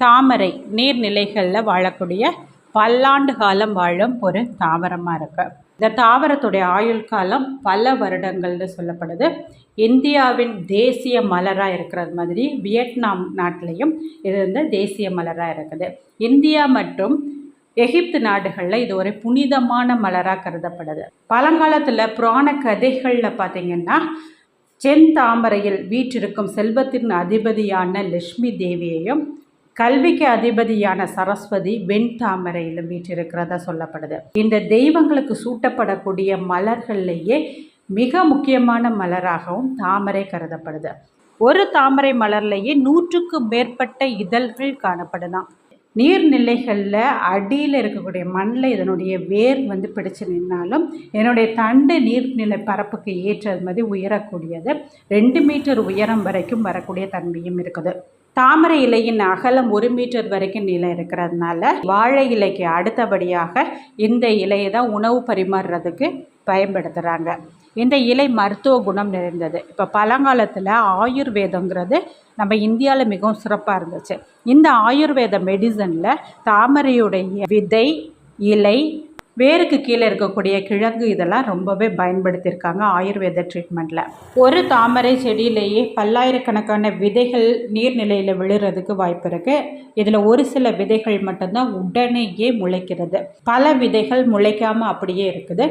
தாமரை நீர்நிலைகளில் வாழக்கூடிய பல்லாண்டு காலம் வாழும் ஒரு தாவரமாக இருக்குது இந்த தாவரத்துடைய ஆயுள் காலம் பல வருடங்கள்னு சொல்லப்படுது. இந்தியாவின் தேசிய மலராக இருக்கிறது மாதிரி வியட்நாம் நாட்டிலையும் இது வந்து தேசிய மலராக இருக்குது. இந்தியா மற்றும் எகிப்து நாடுகளில் இது ஒரு புனிதமான மலராக கருதப்படுது. பழங்காலத்தில் புராண கதைகளில் பார்த்திங்கன்னா செந்தாமரையில் வீற்றிருக்கும் செல்வத்தின் அதிபதியான லட்சுமி தேவியையும் கல்விக்கு அதிபதியான சரஸ்வதி வெண் தாமரையில் வீற்றிருக்கிறதா சொல்லப்படுது. இந்த தெய்வங்களுக்கு சூட்டப்படக்கூடிய மலர்கள்லேயே மிக முக்கியமான மலராகவும் தாமரை கருதப்படுது. ஒரு தாமரை மலர்லேயே நூற்றுக்கும் மேற்பட்ட இதழ்கள் காணப்படுதான். நீர்நிலைகளில் அடியில் இருக்கக்கூடிய மண்ணில் இதனுடைய வேர் வந்து பிடிச்சு நின்னாலும் என்னுடைய தண்டு நீர்நிலை பரப்புக்கு ஏற்றது மாதிரி உயரக்கூடியது. ரெண்டு மீட்டர் உயரம் வரைக்கும் வரக்கூடிய தன்மையும் இருக்குது. தாமரை இலையின் அகலம் ஒரு மீட்டர் வரைக்கும் நிலை இருக்கிறதுனால வாழை இலைக்கு அடுத்தபடியாக இந்த இலையை தான் உணவு பரிமாறுறதுக்கு பயன்படுத்துகிறாங்க இந்த இலை மருத்துவ குணம் நிறைந்தது. இப்போ பழங்காலத்தில் ஆயுர்வேதங்கிறது நம்ம இந்தியாவில் மிகவும் சிறப்பாக இருந்துச்சு. இந்த ஆயுர்வேத மெடிசனில் தாமரையுடைய விதை இலை வேருக்கு கீழே இருக்கக்கூடிய கிழங்கு இதெல்லாம் ரொம்பவே பயன்படுத்தியிருக்காங்க ஆயுர்வேத ட்ரீட்மெண்ட்டில் ஒரு தாமரை செடியிலேயே பல்லாயிரக்கணக்கான விதைகள் நீர்நிலையில் விழுறதுக்கு வாய்ப்பு இருக்குது இதில் ஒரு சில விதைகள் மட்டும்தான் உடனேயே முளைக்கிறது. பல விதைகள் முளைக்காமல் அப்படியே இருக்குது.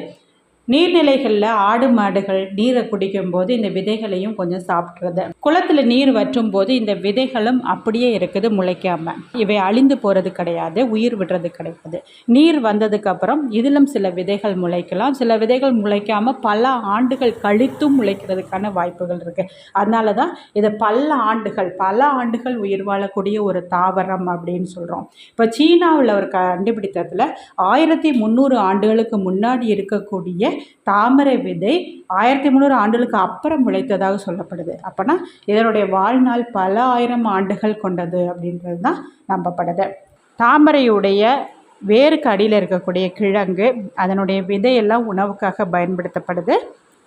நீர்நிலைகளில் ஆடு மாடுகள் நீரை குடிக்கும் போது இந்த விதைகளையும் கொஞ்சம் சாப்பிட்றது. குளத்தில் நீர் வற்றும் போது இந்த விதைகளும் அப்படியே இருக்குது முளைக்காம. இவை அழிந்து போகிறது கிடையாது உயிர் விடுறது கிடையாது. நீர் வந்ததுக்கப்புறம் இதிலும் சில விதைகள் முளைக்கலாம். சில விதைகள் முளைக்காமல் பல ஆண்டுகள் கழித்தும் முளைக்கிறதுக்கான வாய்ப்புகள் இருக்குது அதனால தான் இதை பல ஆண்டுகள் பல ஆண்டுகள் உயிர் வாழக்கூடிய ஒரு தாவரம் அப்படின்னு சொல்கிறோம் இப்போ சீனாவில் ஒரு கண்டுபிடித்ததில் ஆயிரத்தி முந்நூறு ஆண்டுகளுக்கு முன்னாடி இருக்கக்கூடிய தாமரை விதை ஆயிரத்தி முந்நூறு ஆண்டுகளுக்கு அப்புறம் முளைத்ததாக சொல்லப்படுது. அப்போனா இதனுடைய வாழ்நாள் பல ஆயிரம் ஆண்டுகள் கொண்டது அப்படின்றது தான் நம்பப்படுது. தாமரையுடைய வேருக்கு அடியில் இருக்கக்கூடிய கிழங்கு அதனுடைய விதையெல்லாம் உணவுக்காக பயன்படுத்தப்படுது.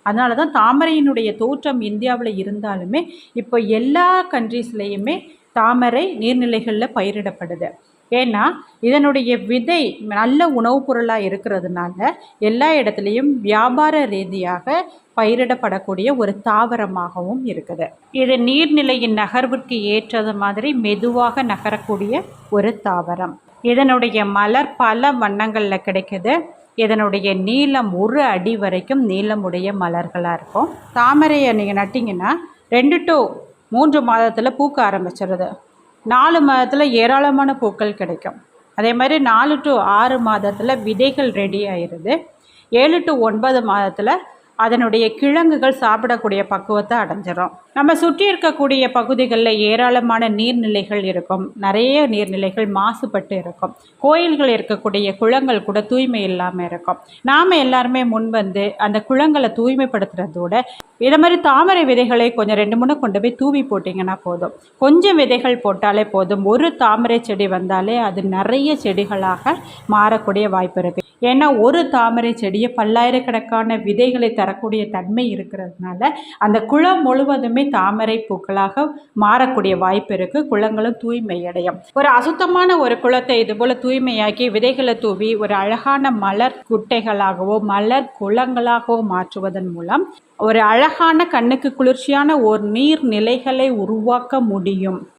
அதனால தான் தாமரையினுடைய தோற்றம் இந்தியாவில் இருந்தாலுமே இப்போ எல்லா கண்ட்ரீஸ்லேயுமே தாமரை நீர்நிலைகளில் பயிரிடப்படுது. ஏன்னா இதனுடைய விதை நல்ல உணவுப் பொருளாக இருக்கிறதுனால எல்லா இடத்துலையும் வியாபார ரீதியாக பயிரிடப்படக்கூடிய ஒரு தாவரமாகவும் இருக்குது. இது நீர்நிலையின் நகர்வுக்கு ஏற்றது மாதிரி மெதுவாக நகரக்கூடிய ஒரு தாவரம். இதனுடைய மலர் பல வண்ணங்களில் கிடைக்குது. இதனுடைய நீளம் ஒரு அடி வரைக்கும் நீளமுடைய மலர்களாக இருக்கும். தாமரையை நீங்கள் நட்டிங்கன்னா ரெண்டு டு மூன்று மாதத்தில் பூக்க ஆரம்பிச்சிருது. நாலு மாதத்தில் ஏராளமான பூக்கள் கிடைக்கும். அதே மாதிரி நாலு டு ஆறு மாதத்தில் விதைகள் ரெடி ஆயிடுது ஏழு டு ஒன்பது மாதத்தில் அதனுடைய கிழங்குகள் சாப்பிடக்கூடிய பக்குவத்தை அடைஞ்சிரும். நம்ம சுற்றி இருக்கக்கூடிய பகுதிகளில் ஏராளமான நீர்நிலைகள் இருக்கும். நிறைய நீர்நிலைகள் மாசுபட்டு இருக்கும். கோயில்கள் இருக்கக்கூடிய குளங்கள் கூட தூய்மை இல்லாமல் இருக்கும். நாம் எல்லாருமே முன் வந்து அந்த குளங்களை தூய்மைப்படுத்துறதோட இதை மாதிரி தாமரை விதைகளை கொஞ்சம் ரெண்டு மூணு கொண்டு போய் தூவி போட்டிங்கன்னா போதும். கொஞ்சம் விதைகள் போட்டாலே போதும். ஒரு தாமரை செடி வந்தாலே அது நிறைய செடிகளாக மாறக்கூடிய வாய்ப்பு இருக்குது ஏன்னா ஒரு தாமரை செடியை பல்லாயிரக்கணக்கான விதைகளை தரக்கூடிய தன்மை இருக்கிறதுனால அந்த குளம் முழுவதுமே தாமரை பூக்களாக மாறக்கூடிய வாய்ப்பு இருக்குது குளங்களும் தூய்மை அடையும் ஒரு அசுத்தமான ஒரு குளத்தை இதுபோல் தூய்மையாக்கி விதைகளை தூவி ஒரு அழகான மலர் குட்டைகளாகவோ மலர் குளங்களாகவோ மாற்றுவதன் மூலம் ஒரு அழகான கண்ணுக்கு குளிர்ச்சியான ஒரு நீர் நிலைகளை உருவாக்க முடியும்.